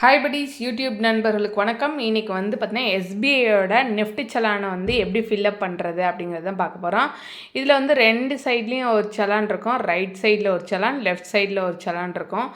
Hi buddies YouTube நண்பர்களுக்கு வணக்கம். இன்னைக்கு வந்து பார்த்திங்கன்னா எஸ்பிஐயோட நெஃப்ட் சலானை வந்து எப்படி ஃபில்அப் பண்ணுறது அப்படிங்கிறத தான் பார்க்க போகிறோம் இதில் வந்து ரெண்டு சைட்லேயும் ஒரு சலான் இருக்கும். ரைட் சைடில் ஒரு சலான் லெஃப்ட் சைடில் ஒரு சலான் இருக்கும்.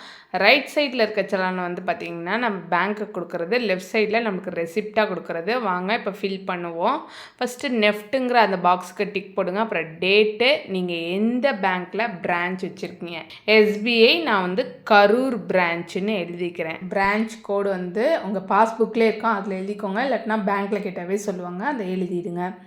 ரைட் சைடில் இருக்க சலான் வந்து பார்த்திங்கன்னா நம்ம பேங்க்குக்கு கொடுக்குறது லெஃப்ட் சைடில் நமக்கு ரெசிப்டாக கொடுக்குறது. வாங்க இப்போ ஃபில் பண்ணுவோம். ஃபஸ்ட்டு நெஃப்ட்டுங்கிற அந்த பாக்ஸுக்கு டிக் போடுங்க. அப்புறம் டேட்டு நீங்கள் எந்த பேங்க்கில் பிரான்ச் வச்சுருக்கீங்க? எஸ்பிஐ நான் வந்து கரூர் பிரான்ச்சுன்னு எழுதிக்கிறேன். பிரான்ச் கோடு வந்து உங்கள் பாஸ்புக்லேயே இருக்கும் அதில் எழுதிக்கோங்க. இல்லாட்டினா பேங்க்கில் கேட்டாவே சொல்லுவாங்க. அதை எழுதிடுங்க.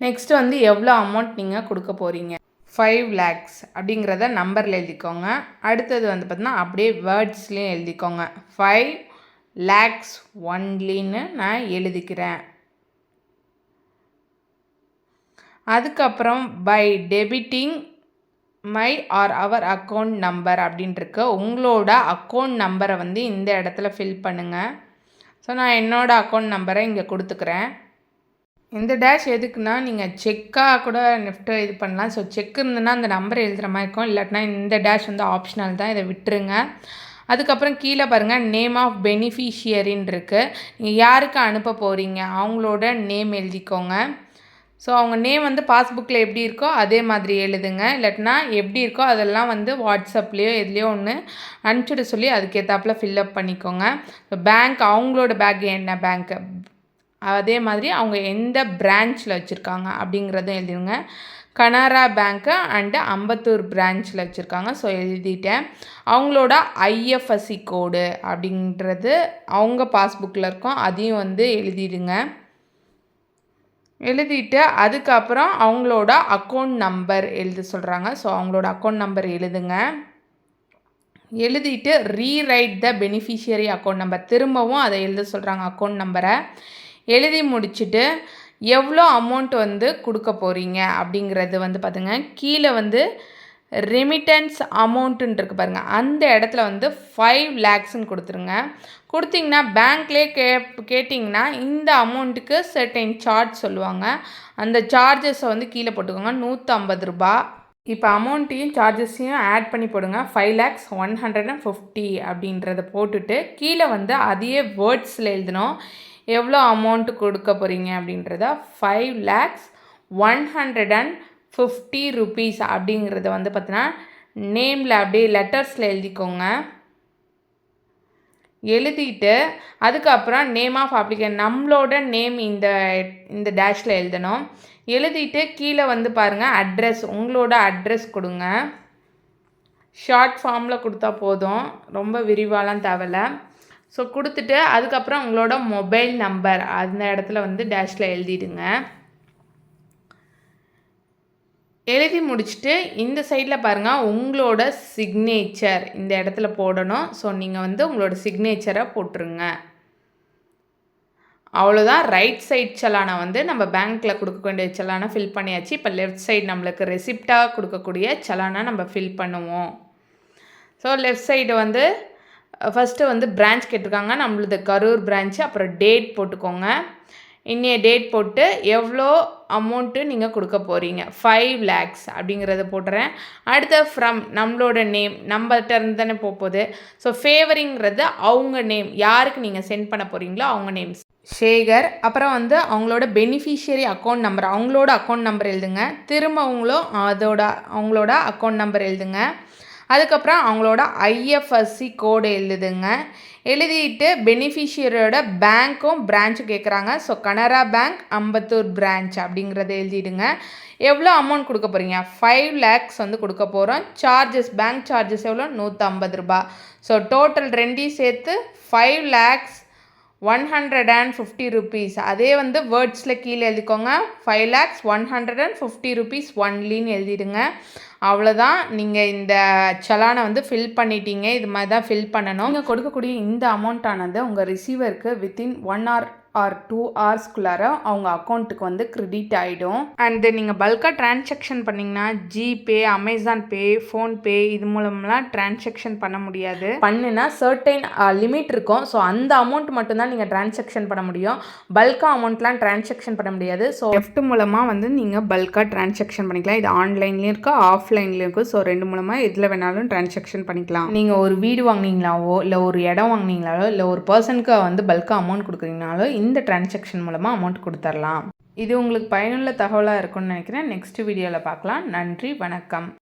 நெக்ஸ்ட் வந்து எவ்வளோ அமௌண்ட் நீங்கள் கொடுக்க போகிறீங்க ஃபைவ் லேக்ஸ் அப்படிங்கிறத நம்பரில் எழுதிக்கோங்க. அடுத்தது வந்து பார்த்தீங்கன்னா அப்படியே வேர்ட்ஸ்லேயும் எழுதிக்கோங்க. ஃபைவ் லேக்ஸ் ஒன்லின்னு நான் எழுதிக்கிறேன். அதுக்கப்புறம் by debiting my or our account number அப்படின்ட்டுருக்கு உங்களோட அக்கௌண்ட் நம்பரை வந்து இந்த இடத்துல ஃபில் பண்ணுங்கள் ஸோ நான் என்னோடய அக்கௌண்ட் நம்பரை இங்கே கொடுத்துக்கிறேன். இந்த டேஷ் எதுக்குன்னா நீங்கள் செக்காக கூட நெஃப்ட்டை இது பண்ணலாம். ஸோ செக் இருந்ததுன்னா அந்த நம்பர் எழுதுகிற மாதிரி இருக்கும். இல்லாட்டினா இந்த டேஷ் வந்து ஆப்ஷனல் தான். இதை விட்டுருங்க. அதுக்கப்புறம் கீழே பாருங்கள் நேம் ஆஃப் பெனிஃபிஷியரின்னு இருக்குது நீங்கள் யாருக்கு அனுப்ப போகிறீங்க அவங்களோட நேம் எழுதிக்கோங்க. ஸோ அவங்க நேம் வந்து பாஸ்புக்கில் எப்படி இருக்கோ அதே மாதிரி எழுதுங்க. இல்லாட்டினா எப்படி இருக்கோ அதெல்லாம் வந்து வாட்ஸ்அப்லேயோ எதுலேயோ ஒன்று அனுப்பிச்சுட சொல்லி அதுக்கேற்றாப்புல ஃபில்அப் பண்ணிக்கோங்க. பேங்க் அவங்களோட பேங்க் என்ன பேங்க்கு அதே மாதிரி அவங்க எந்த பிரான்ச்சில் வச்சுருக்காங்க அப்படிங்கிறதும் எழுதிடுங்க கனரா பேங்க்கு அண்டு அம்பத்தூர் பிரான்ச்சில் வச்சுருக்காங்க. ஸோ எழுதிட்டேன். அவங்களோட ஐஎஃப்எஸ்சி கோடு அப்படின்றது அவங்க பாஸ்புக்கில் இருக்கும். அதையும் வந்து எழுதிடுங்க. எழுதிட்டு அதுக்கப்புறம் அவங்களோட அக்கௌண்ட் நம்பர் எழுத சொல்கிறாங்க ஸோ அவங்களோட அக்கௌண்ட் நம்பர் எழுதுங்க. எழுதிட்டு rewrite the beneficiary account number திரும்பவும் அதை எழுத சொல்கிறாங்க அக்கௌண்ட் நம்பரை எழுதி முடிச்சுட்டு எவ்வளோ அமௌண்ட் வந்து கொடுக்க போகிறீங்க அப்படிங்கிறது வந்து பார்த்துங்க கீழே வந்து ரெமிட்டன்ஸ் அமௌண்ட்டுன்னு இருக்கு பாருங்கள் அந்த இடத்துல வந்து ஃபைவ் லேக்ஸ்ன்னு கொடுத்துருங்க. கொடுத்தீங்கன்னா பேங்க்லேயே கே கேட்டிங்கன்னா இந்த அமௌண்ட்டுக்கு சர்டைன் சார்ஜ் சொல்லுவாங்க. அந்த சார்ஜஸை வந்து கீழே போட்டுக்கோங்க. நூற்றம்பது ரூபா. இப்போ அமௌண்ட்டையும் சார்ஜஸையும் ஆட் பண்ணி போடுங்க. Five lakhs one hundred and fifty அப்படின்றத போட்டுட்டு கீழே வந்து அதையே வேர்ட்ஸில் எழுதணும். எவ்வளோ அமௌண்ட்டு கொடுக்க போகிறீங்க அப்படின்றத five lakhs one hundred and fifty rupees அப்படிங்கிறத வந்து பார்த்தீங்கன்னா நேமில் அப்படியே லெட்டர்ஸில் எழுதிக்கோங்க. எழுதிட்டு அதுக்கப்புறம் நேம் ஆஃப் அப்ளிகேஷன் நம்மளோட நேம் இந்த இந்த டேஷில் எழுதணும். எழுதிட்டு கீழே வந்து பாருங்கள் அட்ரஸ் உங்களோட அட்ரஸ் கொடுங்க. ஷார்ட் ஃபார்மில் கொடுத்தா போதும் ரொம்ப விரிவாலாம் தேவையில்ல. ஸோ கொடுத்துட்டு அதுக்கப்புறம் உங்களோட மொபைல் நம்பர் அந்த இடத்துல வந்து டேஷில் எழுதிடுங்க. எழுதி முடிச்சுட்டு இந்த சைடில் பாருங்கள் உங்களோட சிக்னேச்சர் இந்த இடத்துல போடணும். ஸோ நீங்கள் வந்து உங்களோட சிக்னேச்சரை போட்டுருங்க. அவ்வளோதான் ரைட் சைட் செலானை வந்து நம்ம பேங்க்கில் கொடுக்க வேண்டிய செலானை ஃபில் பண்ணியாச்சு. இப்போ லெஃப்ட் சைடு நம்மளுக்கு ரெசிப்டாக கொடுக்கக்கூடிய செலானை நம்ம ஃபில் பண்ணுவோம். ஸோ லெஃப்ட் சைடு வந்து ஃபஸ்ட்டு வந்து பிரான்ச் கேட்டிருக்காங்க. நம்மளது கரூர் பிரான்ச்சு அப்புறம் டேட் போட்டுக்கோங்க. இன்றைய டேட் போட்டு எவ்வளோ அமௌண்ட்டு நீங்கள் கொடுக்க போகிறீங்க ஃபைவ் லேக்ஸ் அப்படிங்கிறத போட்டுறேன். அடுத்த ஃப்ரம் நம்மளோட நேம் நம்மகிட்ட இருந்து தானே போகுது ஸோ ஃபேவரிங்கிறது அவங்க நேம் யாருக்கு நீங்கள் சென்ட் பண்ண போகிறீங்களோ அவங்க நேம் சேகர் அப்புறம் வந்து அவங்களோட பெனிஃபிஷியரி அக்கௌண்ட் நம்பர் அவங்களோட அக்கௌண்ட் நம்பர் எழுதுங்க. திரும்ப அவங்களும் அதோட அவங்களோட அக்கௌண்ட் நம்பர் எழுதுங்க. அதுக்கப்புறம் அவங்களோட ஐஎஃப்எஸ்சி கோடு எழுதுங்க. எழுதிட்டு பெனிஃபிஷியரியோட பேங்க்கும் பிரான்ச்சும் கேட்குறாங்க so Canara bank Ambattur branch அப்படிங்கிறத எழுதிடுங்க. எவ்வளோ அமௌண்ட் கொடுக்க போகிறீங்க ஃபைவ் லேக்ஸ் வந்து கொடுக்க போகிறோம் சார்ஜஸ் பேங்க் சார்ஜஸ் எவ்வளோ? நூற்றம்பது ரூபா ஸோ டோட்டல் ரெண்டையும் சேர்த்து five lakhs one hundred and fifty rupees அதே வந்து வேர்ட்ஸில் கீழே எழுதிக்கோங்க. Five lakhs one hundred and fifty rupees ஒன்லின்னு எழுதிடுங்க. அவ்வளோதான் நீங்கள் இந்த சலானை வந்து ஃபில் பண்ணிட்டீங்க. இது மாதிரி தான் ஃபில் பண்ணணும். நீங்கள் கொடுக்கக்கூடிய இந்த அமௌண்ட்டானது உங்கள் ரிசீவருக்கு within one or or two ஹவர்ஸ்க்குள்ளார அவங்க அக்கௌண்ட்டுக்கு வந்து கிரெடிட் ஆகிடும் அண்டு நீங்கள் பல்காக டிரான்சாக்ஷன் பண்ணிங்கன்னா ஜிபே அமேசான் பே ஃபோன்பே இது மூலம்லாம் டிரான்சாக்ஷன் பண்ண முடியாது. பண்ணுனா சர்டைன் லிமிட் இருக்கும். ஸோ அந்த அமௌண்ட் மட்டும்தான் நீங்கள் டிரான்சாக்ஷன் பண்ண முடியும். பல்காக அமௌண்ட்லாம் டிரான்சாக்ஷன் பண்ண முடியாது. ஸோ லெஃப்ட் மூலமாக வந்து நீங்கள் பல்காக டிரான்சாக்ஷன் பண்ணிக்கலாம். இது ஆன்லைன்லேயும் இருக்கா ஆஃப்லைன்லேயும் இருக்கும் ஸோ ரெண்டு மூலமாக எதில் வேணாலும் டிரான்சாக்ஷன் பண்ணிக்கலாம். நீங்கள் ஒரு வீடு வாங்குனீங்களாவோ இல்லை ஒரு இடம் வாங்குனீங்களாவோ இல்லை ஒரு பர்சனுக்கு வந்து பல்காக அமௌண்ட் கொடுக்குறீங்கனாலோ இந்த டிரான்சாக்ஷன் மூலமாக அமௌண்ட் கொடுத்துர்லாம். இது உங்களுக்கு பயனுள்ள தகவலாக இருக்கும்னு நினைக்கிறேன். நெக்ஸ்ட் வீடியோவில் பார்க்கலாம். நன்றி வணக்கம்.